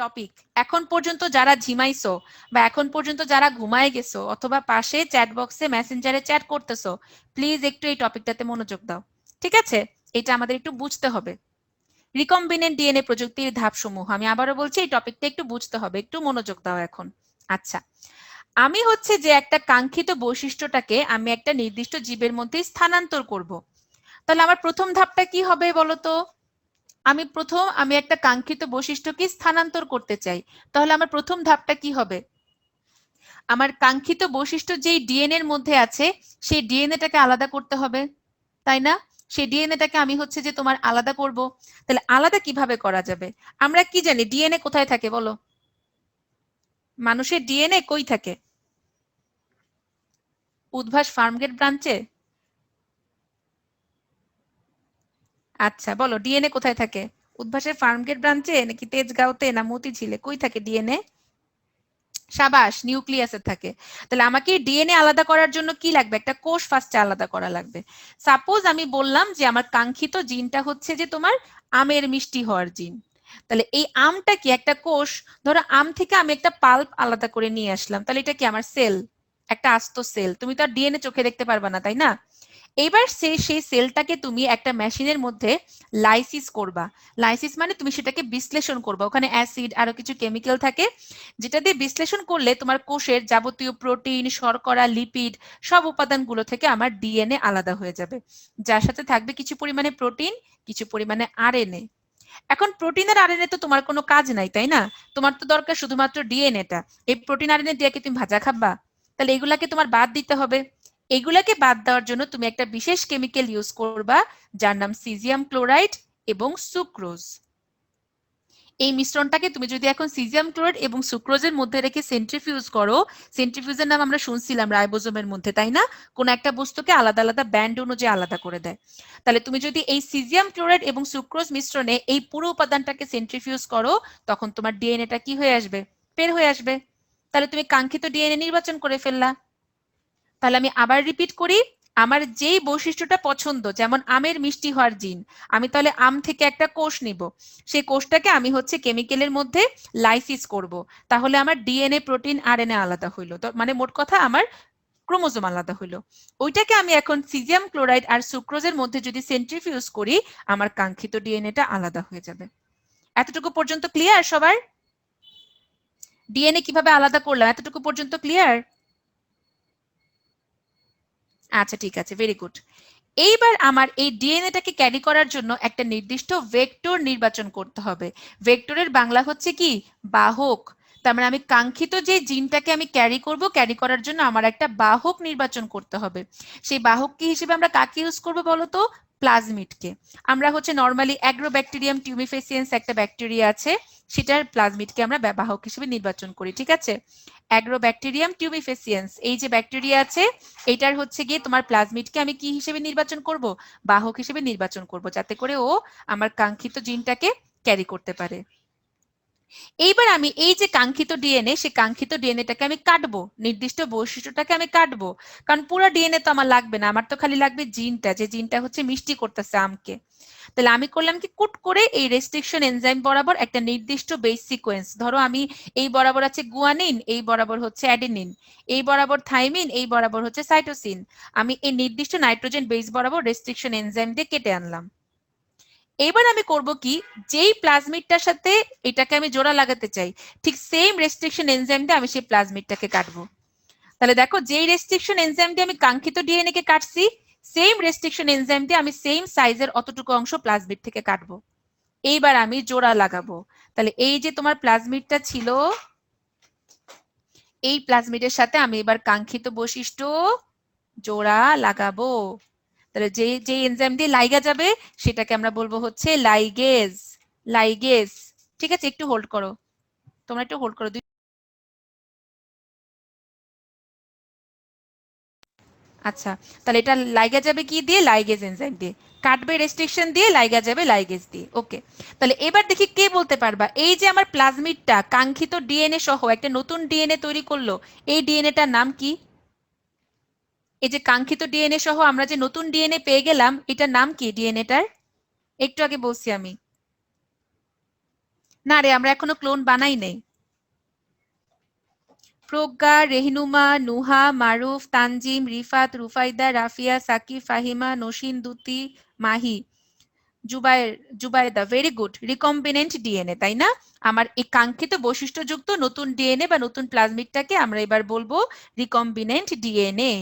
Topic এখন পর্যন্ত যারা ঝিমাইছো বা এখন পর্যন্ত যারা ঘুমায় গেছো অথবা পাশে চ্যাট বক্সে মেসেঞ্জারে চ্যাট করতেছো প্লিজ একটু এই টপিকটাতে মনোযোগ দাও। ঠিক আছে? এটা আমাদের একটু বুঝতে হবে। রিকম্বিনেন্ট ডিএনএ প্রযুক্তির ধাপসমূহ। আমি আবারও বলছি, এই টপিকটা একটু বুঝতে হবে। একটু মনোযোগ দাও এখন। আচ্ছা। আমি হচ্ছে যে একটা কাঙ্ক্ষিত বৈশিষ্ট্যটাকে আমি একটা নির্দিষ্ট জীবের মধ্যে স্থানান্তর করব। তাহলে আমার প্রথম ধাপটা কি হবে বলতো আমি প্রথম, আমি একটা কাঙ্ক্ষিত বৈশিষ্ট্যকে স্থানান্তর করতে চাই। তাহলে আমার প্রথম ধাপটা কি হবে? আমার কাঙ্ক্ষিত বৈশিষ্ট্য যেই ডিএনএ এর মধ্যে আছে, সেই ডিএনএটাকে আলাদা করতে হবে, তাই না? সেই ডিএনএটাকে আমি হচ্ছে যে তোমার আলাদা করব। তাহলে আলাদা কীভাবে করা যাবে? আমরা কি জানি ডিএনএ কোথায় থাকে বলো? মানুষের ডিএনএ কই থাকে? উদ্ভাস ফার্মগেট ব্রাঞ্চে? আচ্ছা বলো ডিএনএ কোথায় থাকে? উদ্ভাসের ফার্মগেট ব্রাঞ্চে নাকি তেজগাঁওতে না মতিঝিলে? কই থাকে ডিএনএ সাবাস, নিউক্লিয়াসে থাকে। তাহলে আমাকে ডিএনএ আলাদা করার জন্য কি লাগবে? একটা কোষ ফার্স্টে আলাদা করা লাগবে। সাপোজ আমি বললাম যে আমার কাঙ্ক্ষিত জিনটা হচ্ছে যে তোমার আমের মিষ্টি হওয়ার জিন। তাহলে এই আমটা কি একটা কোষ? ধরো আম থেকে আমি একটা পাল্প আলাদা করে নিয়ে আসলাম। তাহলে এটা কি আমার সেল? একটা আস্ত সেল। তুমি তো আর ডিএনএ চোখে দেখতে পারবা না, তাই না? এবার সে, সেই সেলটাকে তুমি একটা মেশিনের মধ্যে লাইসিস করবা। লাইসিস মানে তুমি সেটাকে বিশ্লেষণ করবা। ওখানে অ্যাসিড আরও কিছু কেমিক্যাল থাকে, যেটা দিয়ে বিশ্লেষণ করলে তোমার কোষের যাবতীয় প্রোটিন শর্করা লিপিড সব উপাদানগুলো থেকে আমার ডিএনএ আলাদা হয়ে যাবে। যার সাথে থাকবে কিছু পরিমাণে প্রোটিন কিছু পরিমাণে আরএনএ এখন প্রোটিন আর আরএনএ তো তোমার কোনো কাজ নাই, তাই না? তোমার তো দরকার শুধুমাত্র ডিএনএটা এই প্রোটিন আরএনএ দিয়ে কি তুমি ভাজা খাবা? তাহলে এগুলাকে তোমার বাদ দিতে হবে। এগুলাকে বাদ দেওয়ার জন্য তুমি একটা বিশেষ কেমিক্যাল ইউজ করবা, যার নাম সিজিয়াম ক্লোরাইড এবং সুক্রোজ এই মিশ্রণটাকে তুমি যদি এখন সিজিয়াম ক্লোরাইড এবং সুক্রোজের মধ্যে রেখে সেন্ট্রিফিউজ করো সেন্ট্রিফিউজের নাম আমরা শুনছিলাম রাইবোজোমের মধ্যে, তাই না? কোন একটা বস্তুকে আলাদা আলাদা ব্যান্ড অনুযায়ী আলাদা করে দেয়। তাহলে তুমি যদি এই সিজিয়াম ক্লোরাইড এবং সুক্রোজ মিশ্রণে এই পুরো উপাদানটাকে সেন্ট্রিফিউজ করো, তখন তোমার ডিএনএটা কি হয়ে আসবে? বের হয়ে আসবে। তাহলে তুমি কাঙ্ক্ষিত ডিএনএ নির্বাচন করে ফেললা। তাহলে আমি আবার রিপিট করি। আমার যেই বৈশিষ্ট্যটা পছন্দ, যেমন আমের মিষ্টি হওয়ার জিন, আমি তাহলে আম থেকে একটা কোষ নিব। সেই কোষটাকে আমি হচ্ছে কেমিক্যালের মধ্যে লাইসিস করব। তাহলে আমার ডিএনএ প্রোটিন আর আরএনএ আলাদা হইল। তো মানে মোট কথা আমার ক্রোমোজোম আলাদা হইল। ওইটাকে আমি এখন সিজিয়াম ক্লোরাইড আর সুক্রোজের মধ্যে যদি সেন্ট্রিফিউজ করি, আমার কাঙ্ক্ষিত ডিএনএটা আলাদা হয়ে যাবে। এতটুকু পর্যন্ত ক্লিয়ার সবার? ডিএনএ কীভাবে আলাদা করলাম? এতটুকু পর্যন্ত ক্লিয়ার আচ্ছা ঠিক আছে ভেরি গুড এইবার আমার এই ডিএনএটাকে ক্যারি করার জন্য একটা নির্দিষ্ট ভেক্টর নির্বাচন করতে হবে। ভেক্টরের বাংলা হচ্ছে কি? বাহক। তার মানে আমি কাঙ্ক্ষিত যে জিনটাকে আমি ক্যারি করব ক্যারি করার জন্য আমার একটা বাহক নির্বাচন করতে হবে। সেই বাহক কি হিসেবে আমরা কাকে ইউজ করব বলতো? প্লাজমিডকে আমরা হচ্ছে নর্মালি অ্যাগ্রোব্যাকটেরিয়াম টিউমিফেসিয়েন্স একটা ব্যাকটেরিয়া আছে, সেটার প্লাজমিডকে আমরা ব্যবাহক হিসেবে নির্বাচন করি, ঠিক আছে? অ্যাগ্রোব্যাকটেরিয়াম টিউমিফেসিয়েন্স এই যে ব্যাকটেরিয়া আছে, এটার হচ্ছে গিয়ে তোমার প্লাজমিডকে আমি কি হিসেবে নির্বাচন করব? বাহক হিসেবে নির্বাচন করব, যাতে করে ও আমার কাঙ্ক্ষিত জিনটাকে ক্যারি করতে পারে। এইবার আমি এই যে কাঙ্ক্ষিত ডিএনএ সেই কাঙ্ক্ষিত ডিএনএটাকে আমি কাটবো। নির্দিষ্ট বৈশিষ্ট্যটাকে আমি কাটবো। কারণ পুরো ডিএনএ তো আমার লাগবে না, আমার তো খালি লাগবে জিনটা, যে জিনটা হচ্ছে মিষ্টি করতেছে আমকে। তাহলে আমি করলাম কি, কুট করে এই রেস্ট্রিকশন এনজাইম বরাবর একটা নির্দিষ্ট বেস সিকোয়েন্স ধরো আমি এই বরাবর আছে গুয়ানিন এই বরাবর হচ্ছে অ্যাডেনিন এই বরাবর থাইমিন এই বরাবর হচ্ছে সাইটোসিন আমি এই নির্দিষ্ট নাইট্রোজেন বেস বরাবর রেস্ট্রিকশন এনজাইম দিয়ে কেটে আনলাম। এবার আমি করব কি, যেই প্লাজমিডটার সাথে এটাকে আমি জোড়া লাগাতে চাই, ঠিক সেম রেস্ট্রিকশন এনজাইম দিয়ে আমি সেই প্লাজমিডটাকে কাটবো। তাহলে দেখো, যেই রেস্ট্রিকশন এনজাইম দিয়ে আমি কাঙ্ক্ষিত ডিএনএ কে কাটছি সেম রেস্ট্রিকশন এনজাইম দিয়ে আমি সেম সাইজের অতটুকু অংশ প্লাজমিড থেকে কাটবো। এইবার আমি জোড়া লাগাবো। তাহলে এই যে তোমার প্লাজমিডটা ছিল, এই প্লাজমিডের সাথে আমি এবার কাঙ্ক্ষিত বৈশিষ্ট্য জোড়া লাগাবো। তাহলে যে যে এনজাইম দিয়ে লাইগা যাবে, সেটাকে আমরা বলব হচ্ছে লাইগেজ লাইগেজ ঠিক আছে, একটু হোল্ড করো। তোমরা একটু হোল্ড করো আচ্ছা তাহলে এটা লাইগা যাবে কি দিয়ে? লাইগেজ এনজাইম দিয়ে। কাটবে রেস্ট্রিকশন দিয়ে, লাইগা যাবে লাইগেজ দিয়ে। ওকে তাহলে এবার দেখি কে বলতে পারবা? এই যে আমার প্লাজমিডটা কাঙ্ক্ষিত ডিএনএ সহ একটা নতুন ডিএনএ তৈরি করল, এই ডিএনএটার নাম কি? এই যে কাঙ্ক্ষিত ডিএনএ সহ আমরা যে নতুন ডিএনএ পেয়ে গেলাম, এটার নাম কি ডিএনএটার একটু আগে বলছি আমি। না রে, আমরা এখনও ক্লোন বানাই নাই। Pragya, Rehnuma, Nuha, Maruf, Tanzim, Rifat, Rufaida, Rafia, Sakib, Fahima, Nasin, Duti, Mahi Zubair Zubaida very good recombinant DNA তাই না? আমার এই কাঙ্ক্ষিত বৈশিষ্ট্যযুক্ত নতুন ডিএনএ বা নতুন প্লাজমিডটাকে আমরা এবার বলব রিকম্বিনেন্ট ডিএনএ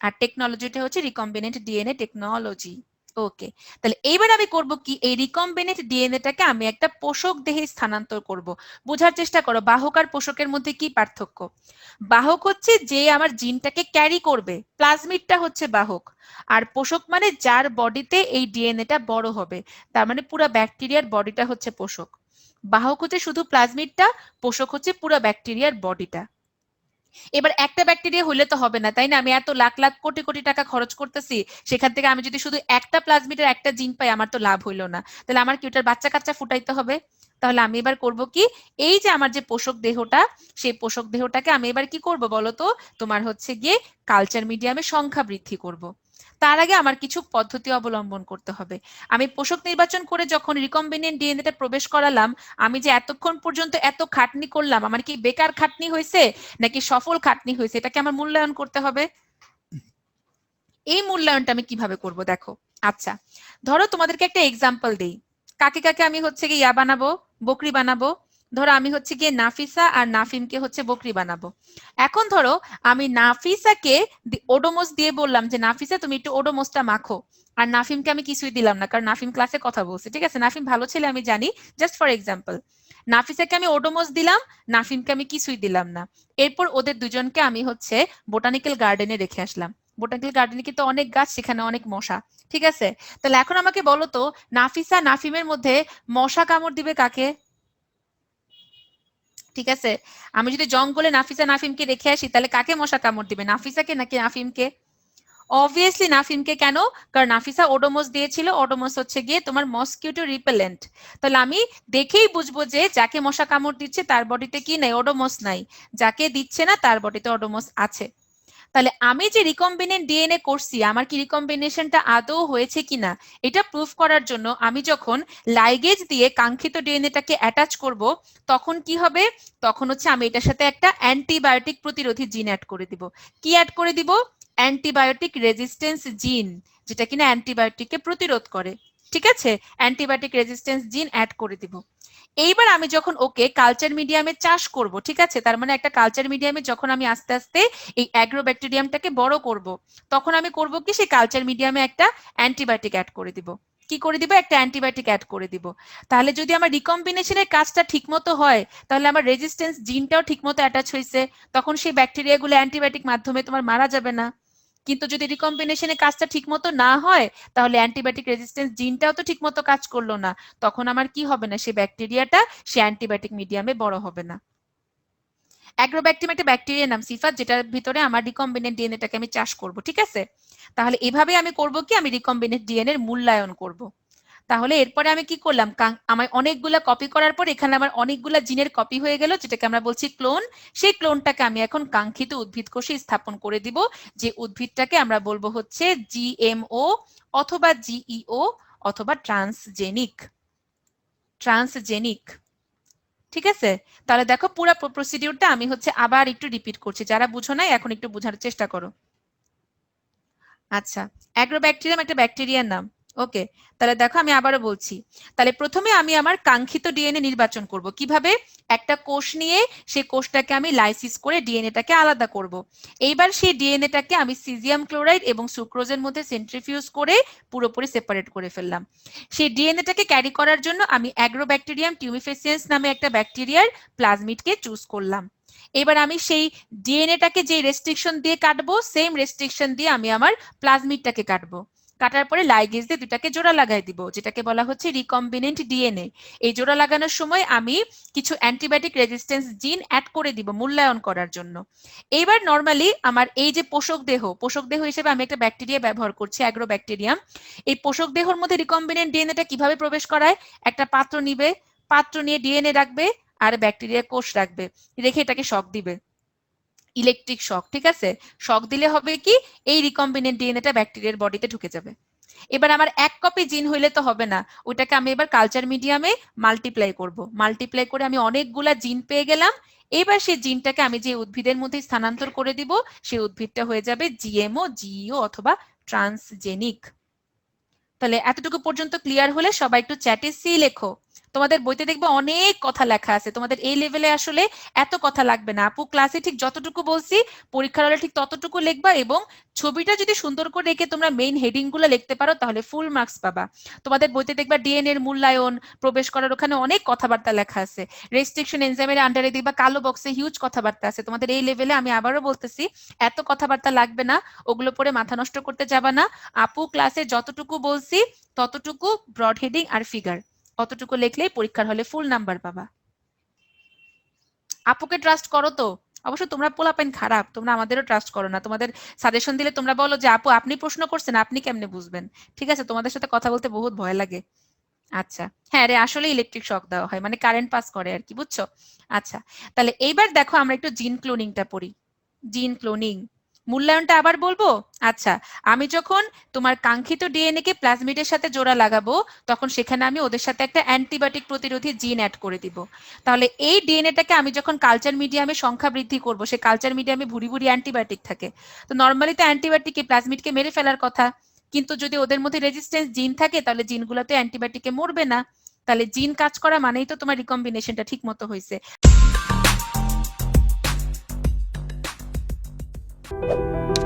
আর টেকনোলজিটা হচ্ছে রিকম্বিনেন্ট ডিএনএ টেকনোলজি ওকে তাহলে এইবার আমি করব কি? এই রিকম্বিনেন্ট ডিএনএটাকে আমি একটা পোষক দেহে স্থানান্তর করব। বোঝার চেষ্টা করো, বাহক আর পোষকের মধ্যে কি পার্থক্য? বাহক হচ্ছে যে আমার জিনটাকে ক্যারি করবে প্লাজমিডটা হচ্ছে বাহক। আর পোষক মানে যার বডিতে এই ডিএনএটা বড় হবে, তার মানে পুরো ব্যাকটেরিয়ার বডিটা হচ্ছে পোষক। বাহক হচ্ছে শুধু প্লাজমিডটা পোষক হচ্ছে পুরো ব্যাকটেরিয়ার বডিটা। এবার একটা ব্যাকটেরিয়া হলে তো হবে না, তাই না? আমি এত লাখ লাখ কোটি কোটি টাকা খরচ করতেছি, সেখান থেকে আমি যদি শুধু একটা প্লাজমিটের একটা জিন পাই, আমার তো লাভ হইল না। তাহলে আমার কি ওটার বাচ্চা কাচ্চা ফুটাইতে হবে? তাহলে আমি এবার করব কি? এই যে আমার যে পোষক দেহটা, সেই পোষক দেহটাকে আমি এবার কি করব বলতো তোমার হচ্ছে গিয়ে কালচার মিডিয়ামে সংখ্যা বৃদ্ধি করব। তার আগে আমার কিছু পদ্ধতি অবলম্বন করতে হবে। আমি পোষক নির্বাচন করে যখন রিকম্বিনেন্ট তে প্রবেশ করালাম, আমি যে এতক্ষণ পর্যন্ত এত খাটনি করলাম, আমার কি বেকার খাটনি হয়েছে, নাকি সফল খাটনি হয়েছে এটাকে আমার মূল্যায়ন করতে হবে? এই মূল্যায়নটা আমি কীভাবে করব দেখো। আচ্ছা ধরো তোমাদেরকে একটা এক্সাম্পল দেই। কাকে কাকে আমি হচ্ছে গিয়ে ইয়া বানাবো, বকরি বানাবো ধরো আমি হচ্ছে গিয়ে নাফিসা আর নাফিমকে হচ্ছে বকরি বানাবো। এখন ধরো আমি নাফিসাকে ওডোমোস দিয়ে বললাম যে, নাফিসা, তুমি একটু ওডোমোসটা মাখো। আর নাফিমকে আমি কিছুই দিলাম না, কারণ নাফিম ক্লাসে কথা বলছে, ঠিক আছে? নাফিম ভালো ছেলে, আমি জানি। জাস্ট ফর এক্সাম্পল নাফিসাকে আমি ওডোমোস দিলাম, নাফিমকে আমি কিছুই দিলাম না। এরপর ওদের দুজনকে আমি হচ্ছে বোটানিক্যাল গার্ডেনে রেখে আসলাম। বোটানিক্যাল গার্ডেনে কিন্তু অনেক গাছ, সেখানে অনেক মশা, ঠিক আছে? তাহলে এখন আমাকে বলো তো, নাফিসা নাফিমের মধ্যে মশা কামড় দিবে কাকে? ঠিক আছে? আমি যদি জঙ্গলে নাফিসা নাফিমকে রেখে আসি, তাহলে কাকে মশা কামড় দিবে? নাফিসাকে নাকি নাফিমকে? অবভিয়াসলি নাফিমকে কেন? কারণ নাফিসা ওডোমোস দিয়েছিল। ওডোমোস হচ্ছে গিয়ে তোমার মসকিউটো রিপেলেন্ট তাহলে আমি দেখেই বুঝব যে যাকে মশা কামড় দিচ্ছে, তার বডিতে কি নাই? ওডোমস নাই। যাকে দিচ্ছে না, তার বডিতে ওডোমোস আছে। তাহলে আমি যে রিকম্বিনেন্ট ডিএনএ করছি, আমার কি রিকম্বিনেশনটা আদৌ হয়েছে কিনা, এটা প্রুফ করার জন্য আমি যখন লাইগেজ দিয়ে কাঙ্ক্ষিত ডিএনএটাকে অ্যাটাচ করব, তখন কি হবে? তখন হচ্ছে আমি এটার সাথে একটা অ্যান্টিবায়োটিক প্রতিরোধী জিন অ্যাড করে দিব। কি অ্যাড করে দিব? অ্যান্টিবায়োটিক রেজিস্ট্যান্স জিন যেটা কিনা অ্যান্টিবায়োটিককে প্রতিরোধ করে। ঠিক আছে? অ্যান্টিবায়োটিক রেজিস্ট্যান্স জিন অ্যাড করে দিব। এইবার আমি যখন ওকে কালচার মিডিয়ামে চাষ করব, ঠিক আছে? তার মানে একটা কালচার মিডিয়ামে যখন আমি আস্তে আস্তে এই অ্যাগ্রো অ্যাগ্রোব্যাকটেরিয়ামটাকে বড় করব, তখন আমি করব কি? সেই কালচার মিডিয়ামে একটা অ্যান্টিবায়োটিক অ্যাড করে দিব। কি করে দিব? একটা অ্যান্টিবায়োটিক অ্যাড করে দিব। তাহলে যদি আমার রিকম্বিনেশনের কাজটা ঠিকমতো হয়, তাহলে আমার রেজিস্ট্যান্স জিনটাও ঠিকমতো অ্যাটাচ হয়েছে তখন সেই ব্যাকটেরিয়াগুলো অ্যান্টিবায়োটিক মাধ্যমে তোমার মারা যাবে না। কিন্তু যদি রিকম্বিনেশনে কাজটা ঠিকমতো না হয়, তাহলে অ্যান্টিবায়োটিক রেজিস্ট্যান্স জিনটাও তো ঠিকমতো কাজ করল না। তখন আমার কি হবে না? সে ব্যাকটেরিয়াটা সে অ্যান্টিবায়োটিক মিডিয়ামে বড় হবে না। অ্যাগ্রোব্যাকটিম একটা ব্যাকটেরিয়ার নাম সিফাত, যেটার ভিতরে আমার রিকম্বিনেন্ট ডিএনএটাকে আমি চাষ করব, ঠিক আছে? তাহলে এভাবে আমি করব কি? আমি রিকম্বিনেন্ট ডিএনএর এর মূল্যায়ন করব। তাহলে এরপরে আমি কি করলাম? আমার অনেকগুলা কপি করার পর এখানে আমার অনেকগুলা জিনের কপি হয়ে গেল, যেটাকে আমরা বলছি ক্লোন সেই ক্লোনটাকে আমি এখন কাঙ্ক্ষিত উদ্ভিদ কোষে স্থাপন করে দিব, যে উদ্ভিদটাকে আমরা বলব হচ্ছে জিএমও অথবা জিইও অথবা ট্রান্সজেনিক ট্রান্সজেনিক ঠিক আছে? তাহলে দেখো পুরো প্রসিডিউরটা আমি হচ্ছে আবার একটু রিপিট করছি। যারা বুঝো নাই, এখন একটু বোঝার চেষ্টা করো। আচ্ছা অ্যাগ্রোব্যাকটেরিয়াম একটা ব্যাকটেরিয়ার নাম। ওকে তাহলে দেখো আমি আবারও বলছি। তাহলে প্রথমে আমি আমার কাঙ্ক্ষিত ডিএনএ নির্বাচন করব। কীভাবে? একটা কোষ নিয়ে সেই কোষটাকে আমি লাইসিস করে ডিএনএটাকে আলাদা করব। এইবার সেই ডিএনএটাকে আমি সিজিয়াম ক্লোরাইড এবং সুক্রোজের মধ্যে সেন্ট্রিফিউজ করে পুরোপুরি সেপারেট করে ফেললাম। সেই ডিএনএটাকে ক্যারি করার জন্য আমি অ্যাগ্রোব্যাকটেরিয়াম টিউমিফেসিয়েন্স নামে একটা ব্যাকটেরিয়ার প্লাজমিডকে চুজ করলাম। এবার আমি সেই ডিএনএটাকে যে রেস্ট্রিকশন দিয়ে কাটবো সেম রেস্ট্রিকশন দিয়ে আমি আমার প্লাজমিডটাকে কাটবো। কাটার পরে লাইগেজ দিয়ে দুটাকে জোড়া লাগাই দিব, যেটাকে বলা হচ্ছে রিকম্বিনেন্ট ডিএনএ এই জোড়া লাগানোর সময় আমি কিছু অ্যান্টিবায়োটিক রেজিস্ট্যান্স জিন অ্যাড করে দিব মূল্যায়ন করার জন্য। এইবার নর্মালি আমার এই যে পোষক দেহ পোষক দেহ হিসেবে আমি একটা ব্যাকটেরিয়া ব্যবহার করছি অ্যাগ্রো ব্যাকটেরিয়াম এই পোষক দেহর মধ্যে রিকম্বিনেন্ট ডিএনএটা কীভাবে প্রবেশ করায়? একটা পাত্র নিবে, পাত্র নিয়ে ডিএনএ রাখবে, আর ব্যাকটেরিয়া কোষ রাখবে। রেখে এটাকে শক দিবে। ইলেকট্রিক শক ঠিক আছে? শক দিলে হবে কি? এই রিকম্বিনেন্ট ডিএনএটা ব্যাকটেরিয়ার বডিতে ঢুকে যাবে। এবার আমার এক কপি জিন হইলে তো হবে না। ওটাকে আমি এবার কালচার মিডিয়ামে মাল্টিপ্লাই করব। মাল্টিপ্লাই করে আমি অনেকগুলা জিন পেয়ে গেলাম। এবার সেই জিনটাকে আমি যে উদ্ভিদের মধ্যে স্থানান্তর করে দিব সেই উদ্ভিদটা হয়ে যাবে জিএমও জিইও অথবা ট্রান্সজেনিক তাহলে এতটুকু পর্যন্ত ক্লিয়ার হলে সবাই একটু চ্যাটে সি লেখো। তোমাদের বইতে দেখবে অনেক কথা লেখা আছে। তোমাদের এই লেভেলে আসলে এত কথা লাগবে না। আপু ক্লাসে ঠিক যতটুকু বলছি, পরীক্ষার হলে ঠিক ততটুকু লিখবা এবং ছবিটা যদি সুন্দর করে রেখে তোমরা মেইন হেডিংগুলো লিখতে পারো, তাহলে ফুল মার্কস পাবা। তোমাদের বইতে দেখবা ডিএনএ এর মূল্যায়ন, প্রবেশ করার ওখানে অনেক কথাবার্তা লেখা আছে। রেস্ট্রিকশন এনজাইমের আন্ডারে দেখবা কালো বক্সে হিউজ কথাবার্তা আছে। তোমাদের এই লেভেলে আমি আবারও বলতেছি, এত কথাবার্তা লাগবে না, ওগুলো পরে মাথা নষ্ট করতে যাবা না। আপু ক্লাসে যতটুকু বলছি, ততটুকু ব্রড হেডিং আর ফিগার অতটুকু লিখলেই পরীক্ষার হলে ফুল নাম্বার পাবা। আপুকে ট্রাস্ট করো তো। অবশ্য তোমরা পোলাপেন খারাপ, তোমরা আমাদেরও ট্রাস্ট করো না। তোমাদের সাজেশন দিলে তোমরা বলো যে, আপু, আপনি প্রশ্ন করছেন, আপনি কেমনে বুঝবেন? ঠিক আছে, তোমাদের সাথে কথা বলতে বহুত ভয় লাগে। আচ্ছা হ্যাঁ রে আসলে ইলেকট্রিক শক দেওয়া হয় মানে কারেন্ট পাস করে আর কি, বুঝছ? আচ্ছা তাহলে এইবার দেখো আমরা একটু জিন ক্লোনিংটা পড়ি। জিন ক্লোনিং মূল্যায়নটা আবার বলব? আচ্ছা আমি যখন তোমার কাঙ্ক্ষিত ডিএনএ কে প্লাজমিডের সাথে জোড়া লাগাবো, তখন সেখানে আমি ওদের সাথে একটা অ্যান্টিবায়োটিক প্রতিরোধী জিন অ্যাড করে দিব। তাহলে এই ডিএনএটাকে আমি যখন কালচার মিডিয়ামে সংখ্যা বৃদ্ধি করব সে কালচার মিডিয়ামে ভুরি ভুরি অ্যান্টিবায়োটিক থাকে। তো নর্মালি তো অ্যান্টিবায়োটিকে প্লাজমিডকে মেরে ফেলার কথা। কিন্তু যদি ওদের মধ্যে রেজিস্ট্যান্স জিন থাকে, তাহলে জিনগুলো তো অ্যান্টিবায়োটিকে মরবে না। তাহলে জিন কাজ করা মানেই তো তোমার রিকম্বিনেশনটা ঠিক মতো হয়েছে Thank you